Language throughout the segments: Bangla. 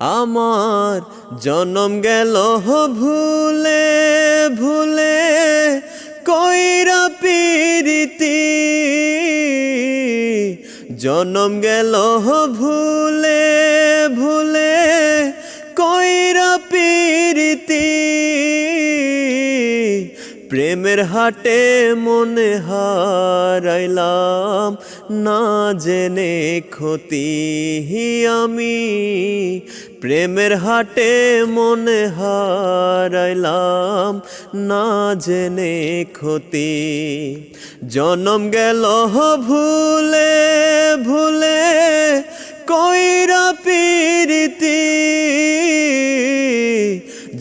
আমার জনম গেল ভুলে ভুলে কইরা পিরিতি। জনম গেল ভুলে ভুলে প্রেমের হাটে মনে হারাইলাম। না জেনে ক্ষতি আমি। প্রেমের হাটে মনে হারাইলাম। না জেনে ক্ষতি। জনম গেল ভুলে ভুলে কইরা পিরিতি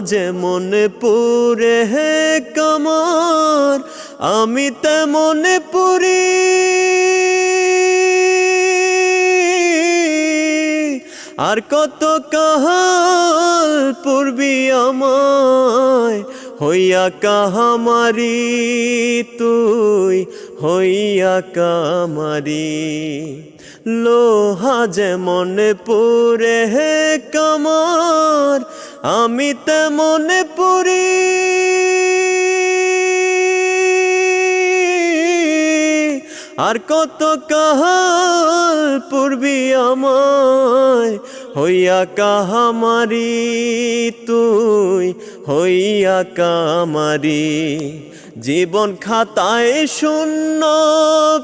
লোহা যেমন পুরে হে কামার, আমি তেমন পুরি। আর কত কাহাল পূর্বি আমায়, হইয়া কাহামারি তুই, হইয়া কামারি লোহা যেমন পুরে হে কামার আমি তেমন পুরি। আর কত কাহাল পূর্বি আমায়? হইয়া কাহামারি, তুই হইয়া কামারি জীবন খাতায় শূন্য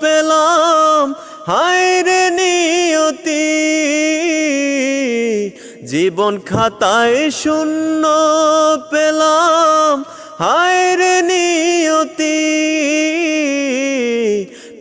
পেলাম, হায় রে নিয়তি। জীবন খাতায় শূন্য পেলাম।